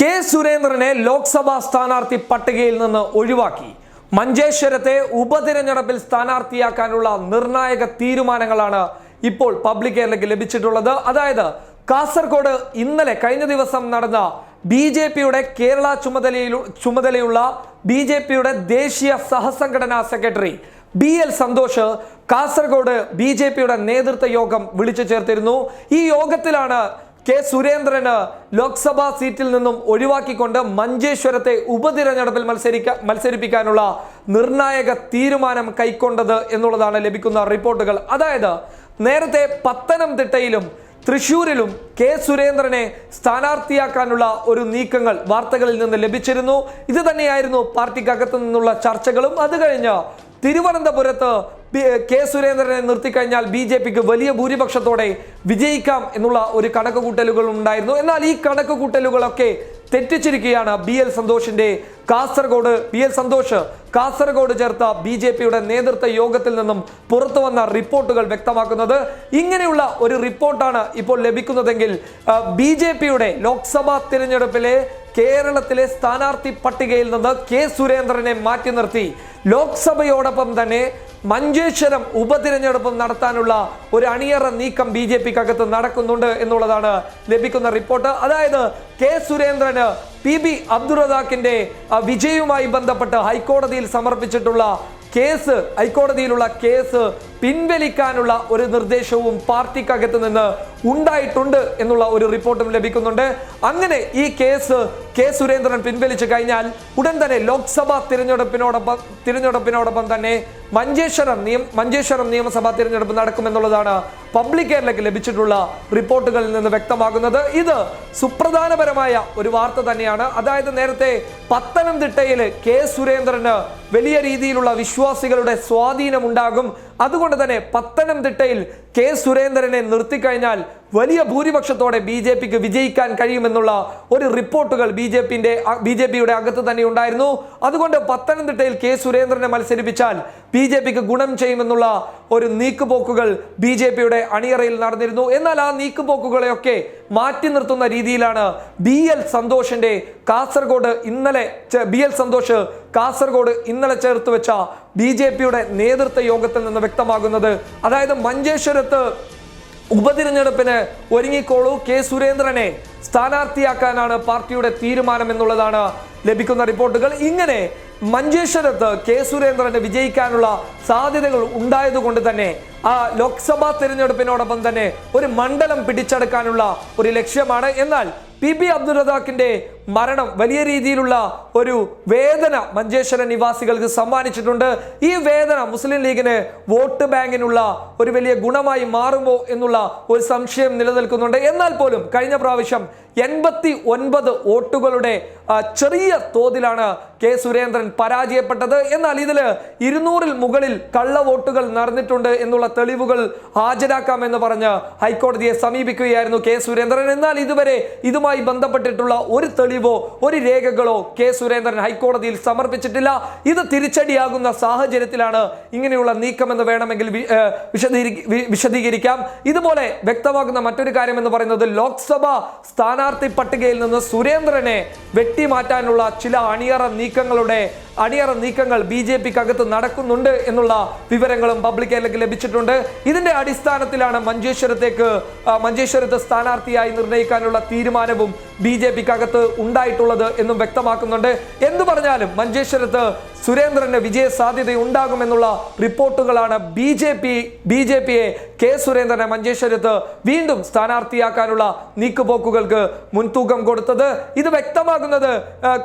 K സുരേന്ദ്രനെ ലോക്സഭാ സ്ഥാനാർത്ഥി പട്ടികയിൽ നിന്ന് ഒഴിവാക്കി. മഞ്ചേശ്വരത്തെ ഉപതിരഞ്ഞെടുപ്പിൽ സ്ഥാനാർത്ഥിയാക്കാനുള്ള നിർണായക തീരുമാനങ്ങളാണ് ഇപ്പോൾ പബ്ലിക് കേരളയ്ക്ക് ലഭിച്ചിട്ടുള്ളത്. അതായത് കാസർഗോഡ് ഇന്നലെ കഴിഞ്ഞ ദിവസം നടന്ന ബി ജെ പിയുടെ കേരള ചുമതലയിൽ ചുമതലയുള്ള ബി ജെ പിയുടെ ദേശീയ സഹസംഘടനാ secretary B L Santhosh Kasaragod B J പിയുടെ നേതൃത്വ യോഗം വിളിച്ചു ചേർത്തിരുന്നു. ഈ യോഗത്തിലാണ് കെ സുരേന്ദ്രന് ലോക്സഭാ സീറ്റിൽ നിന്നും ഒഴിവാക്കിക്കൊണ്ട് മഞ്ചേശ്വരത്തെ ഉപതിരഞ്ഞെടുപ്പിൽ മത്സരിക്ക മത്സരിപ്പിക്കാനുള്ള നിർണായക തീരുമാനം കൈക്കൊണ്ടത് എന്നുള്ളതാണ് ലഭിക്കുന്ന റിപ്പോർട്ടുകൾ. അതായത് നേരത്തെ പത്തനംതിട്ടയിലും തൃശൂരിലും കെ സുരേന്ദ്രനെ സ്ഥാനാർത്ഥിയാക്കാനുള്ള ഒരു നീക്കങ്ങൾ വാർത്തകളിൽ നിന്ന് ലഭിച്ചിരുന്നു. ഇത് തന്നെയായിരുന്നു പാർട്ടിക്കകത്തു നിന്നുള്ള ചർച്ചകളും. അത് കഴിഞ്ഞ് തിരുവനന്തപുരത്ത് കെ സുരേന്ദ്രനെ നിർത്തിക്കഴിഞ്ഞാൽ ബി ജെ പിക്ക് വലിയ ഭൂരിപക്ഷത്തോടെ വിജയിക്കാം എന്നുള്ള ഒരു കണക്ക് കൂട്ടലുകൾ ഉണ്ടായിരുന്നു. എന്നാൽ ഈ കണക്ക് കൂട്ടലുകളൊക്കെ തെറ്റിച്ചിരിക്കുകയാണ് ബി എൽ സന്തോഷിന്റെ കാസർഗോഡ് ബി എൽ സന്തോഷ് കാസർഗോഡ് ചേർത്ത ബി ജെ പിയുടെ നേതൃത്വ യോഗത്തിൽ നിന്നും പുറത്തു വന്ന റിപ്പോർട്ടുകൾ വ്യക്തമാക്കുന്നത്. ഇങ്ങനെയുള്ള ഒരു റിപ്പോർട്ടാണ് ഇപ്പോൾ ലഭിക്കുന്നതെങ്കിൽ ബി ജെ പിയുടെ ലോക്സഭാ തിരഞ്ഞെടുപ്പിലെ കേരളത്തിലെ സ്ഥാനാർത്ഥി പട്ടികയിൽ നിന്ന് കെ സുരേന്ദ്രനെ മാറ്റി നിർത്തി. ലോക്സഭയോടൊപ്പം തന്നെ മഞ്ചേശ്വരം ഉപതിരഞ്ഞെടുപ്പ് നടത്താനുള്ള ഒരു അണിയറ നീക്കം ബി ജെ പിക്കകത്ത് നടക്കുന്നുണ്ട് എന്നുള്ളതാണ് ലഭിക്കുന്ന റിപ്പോർട്ട്. അതായത് കെ സുരേന്ദ്രന് പി ബി അബ്ദുറദാഖിന്റെ വിജയവുമായി ബന്ധപ്പെട്ട് ഹൈക്കോടതിയിൽ സമർപ്പിച്ചിട്ടുള്ള കേസ് ഹൈക്കോടതിയിലുള്ള കേസ് പിൻവലിക്കാനുള്ള ഒരു നിർദ്ദേശവും പാർട്ടിക്കകത്ത് നിന്ന് ഉണ്ടായിട്ടുണ്ട് എന്നുള്ള ഒരു റിപ്പോർട്ടും ലഭിക്കുന്നുണ്ട്. അങ്ങനെ ഈ കേസ് കെ സുരേന്ദ്രൻ പിൻവലിച്ചു കഴിഞ്ഞാൽ ഉടൻ തന്നെ ലോക്സഭാ തിരഞ്ഞെടുപ്പിനോടൊപ്പം തിരഞ്ഞെടുപ്പിനോടൊപ്പം തന്നെ മഞ്ചേശ്വരം നിയം മഞ്ചേശ്വരം നിയമസഭാ തിരഞ്ഞെടുപ്പ് നടക്കുമെന്നുള്ളതാണ് പബ്ലിക് കേരളയ്ക്ക് ലഭിച്ചിട്ടുള്ള റിപ്പോർട്ടുകളിൽ നിന്ന് വ്യക്തമാകുന്നത്. ഇത് സുപ്രധാനപരമായ ഒരു വാർത്ത തന്നെയാണ്. അതായത് നേരത്തെ പത്തനംതിട്ടയിൽ കെ സുരേന്ദ്രന് വലിയ രീതിയിലുള്ള വിശ്വാസികളുടെ സ്വാധീനം ഉണ്ടാകും അതുകൊണ്ട് തന്നെ പത്തനംതിട്ടയിൽ കെ സുരേന്ദ്രനെ നിർത്തിക്കഴിഞ്ഞാൽ വലിയ ഭൂരിപക്ഷത്തോടെ ബി ജെ പിക്ക് വിജയിക്കാൻ കഴിയുമെന്നുള്ള ഒരു റിപ്പോർട്ടുകൾ ബി ജെ പിന്റെ ബി ജെ പിയുടെ അകത്ത് തന്നെ ഉണ്ടായിരുന്നു. അതുകൊണ്ട് പത്തനംതിട്ടയിൽ കെ സുരേന്ദ്രനെ മത്സരിപ്പിച്ചാൽ ബി ജെ പിക്ക് ഗുണം ചെയ്യുമെന്നുള്ള ഒരു നീക്കുപോക്കുകൾ ബി ജെ പിയുടെ അണിയറയിൽ നടന്നിരുന്നു. എന്നാൽ ആ നീക്കുപോക്കുകളെയൊക്കെ മാറ്റി നിർത്തുന്ന രീതിയിലാണ് ബി എൽ സന്തോഷിന്റെ കാസർഗോഡ് ഇന്നലെ ബി എൽ സന്തോഷ് കാസർഗോഡ് ഇന്നലെ ചേർത്ത് വെച്ച ബി ജെ പിയുടെ നേതൃത്വ യോഗത്തിൽ നിന്ന് വ്യക്തമാകുന്നത്. അതായത് മഞ്ചേശ്വരത്ത് ഉപതിരഞ്ഞെടുപ്പിന് ഒരുങ്ങിക്കോളൂ കെ സുരേന്ദ്രനെ സ്ഥാനാർത്ഥിയാക്കാനാണ് പാർട്ടിയുടെ തീരുമാനം എന്നുള്ളതാണ് ലഭിക്കുന്ന റിപ്പോർട്ടുകൾ. ഇങ്ങനെ മഞ്ചേശ്വരത്ത് കെ സുരേന്ദ്രന് വിജയിക്കാനുള്ള സാധ്യതകൾ ഉണ്ടായതുകൊണ്ട് തന്നെ ആ ലോക്സഭാ തിരഞ്ഞെടുപ്പിനോടൊപ്പം തന്നെ ഒരു മണ്ഡലം പിടിച്ചെടുക്കാനുള്ള ഒരു ലക്ഷ്യമാണ്. എന്നാൽ പി ബി അബ്ദുൾ റസാഖിന്റെ മരണം വലിയ രീതിയിലുള്ള ഒരു വേദന മഞ്ചേശ്വര നിവാസികൾക്ക് സമ്മാനിച്ചിട്ടുണ്ട്. ഈ വേദന മുസ്ലിം ലീഗിന് വോട്ട് ബാങ്കിനുള്ള ഒരു വലിയ ഗുണമായി മാറുമോ എന്നുള്ള ഒരു സംശയം നിലനിൽക്കുന്നുണ്ട്. എന്നാൽ പോലും കഴിഞ്ഞ പ്രാവശ്യം എൺപത്തി ഒൻപത് വോട്ടുകളുടെ ചെറിയ തോതിലാണ് കെ സുരേന്ദ്രൻ പരാജയപ്പെട്ടത്. എന്നാൽ ഇതിൽ ഇരുന്നൂറിൽ മുകളിൽ കള്ള വോട്ടുകൾ നടന്നിട്ടുണ്ട് എന്നുള്ള തെളിവുകൾ ഹാജരാക്കാമെന്ന് പറഞ്ഞ് ഹൈക്കോടതിയെ സമീപിക്കുകയായിരുന്നു കെ സുരേന്ദ്രൻ. എന്നാൽ ഇതുവരെ ഇതുമായി ബന്ധപ്പെട്ടിട്ടുള്ള ഒരു തെളിവോ ഒരു രേഖകളോ കെ സുരേന്ദ്രൻ ഹൈക്കോടതിയിൽ സമർപ്പിച്ചിട്ടില്ല. ഇത് തിരിച്ചടിയാകുന്ന സാഹചര്യത്തിലാണ് ഇങ്ങനെയുള്ള നീക്കമെന്ന് വേണമെങ്കിൽ വിശദീകരിക്കാം. ഇതുപോലെ വ്യക്തമാകുന്ന മറ്റൊരു കാര്യം എന്ന് പറയുന്നത് ലോക്സഭ സ്ഥാനാർത്ഥി പട്ടികയിൽ നിന്ന് സുരേന്ദ്രനെ വെട്ടിമാറ്റാനുള്ള ചില അണിയറ നീക്കങ്ങളുടെ അണിയറ നീക്കങ്ങൾ ബി ജെ പിക്കകത്ത് നടക്കുന്നുണ്ട് എന്നുള്ള വിവരങ്ങളും പബ്ലിക് കേരളയ്ക്ക് ലഭിച്ചിട്ടുണ്ട്. ഇതിന്റെ അടിസ്ഥാനത്തിലാണ് മഞ്ചേശ്വരത്തേക്ക് മഞ്ചേശ്വരത്ത് സ്ഥാനാർത്ഥിയായി നിർണയിക്കാനുള്ള തീരുമാനവും ബി ജെ പിക്കകത്ത് ഉണ്ടായിട്ടുള്ളത് എന്നും വ്യക്തമാക്കുന്നുണ്ട്. എന്തു പറഞ്ഞാലും മഞ്ചേശ്വരത്ത് സുരേന്ദ്രന് വിജയ സാധ്യത ഉണ്ടാകുമെന്നുള്ള റിപ്പോർട്ടുകളാണ് B J P B J പിയെ കെ സുരേന്ദ്രനെ മഞ്ചേശ്വരത്ത് വീണ്ടും സ്ഥാനാർത്ഥിയാക്കാനുള്ള നീക്കുപോക്കുകൾക്ക് മുൻതൂക്കം കൊടുത്തത്. ഇത് വ്യക്തമാകുന്നത്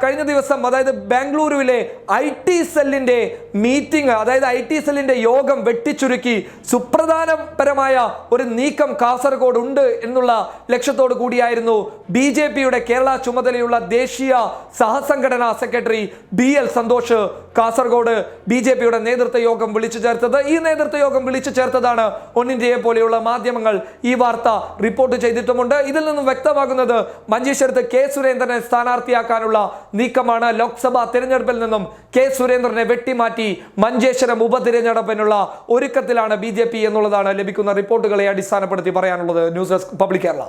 കഴിഞ്ഞ ദിവസം അതായത് ബാംഗ്ലൂരുവിലെ ഐ ടി സെല്ലിന്റെ മീറ്റിംഗ് അതായത് ഐ ടി സെല്ലിന്റെ യോഗം വെട്ടിച്ചുരുക്കി സുപ്രധാനപരമായ ഒരു നീക്കം കാസർഗോഡ് ഉണ്ട് എന്നുള്ള ലക്ഷ്യത്തോടു കൂടിയായിരുന്നു ബി ജെ പിയുടെ കേരള ചുമതലയുള്ള ദേശീയ സഹസംഘടനാ secretary B L Santhosh Kasaragod B J പിയുടെ നേതൃത്വ യോഗം വിളിച്ചു ചേർത്തത്. ഈ നേതൃത്വ യോഗം വിളിച്ചു ചേർത്തതാണ് ഒന്നിന്ത്യയെ പോലെയുള്ള മാധ്യമങ്ങൾ ഈ വാർത്ത റിപ്പോർട്ട് ചെയ്തിട്ടുമുണ്ട്. ഇതിൽ നിന്നും വ്യക്തമാകുന്നത് മഞ്ചേശ്വരത്ത് കെ സുരേന്ദ്രനെ സ്ഥാനാർത്ഥിയാക്കാനുള്ള നീക്കമാണ്. ലോക്സഭാ തിരഞ്ഞെടുപ്പിൽ നിന്നും കെ സുരേന്ദ്രനെ വെട്ടിമാറ്റി മഞ്ചേശ്വരം ഉപതിരഞ്ഞെടുപ്പിനുള്ള ഒരുക്കത്തിലാണ് ബി എന്നുള്ളതാണ് ലഭിക്കുന്ന റിപ്പോർട്ടുകളെ അടിസ്ഥാനപ്പെടുത്തി പറയാനുള്ളത് ന്യൂസ് ഡെസ്ക് പബ്ലിക് കേരള.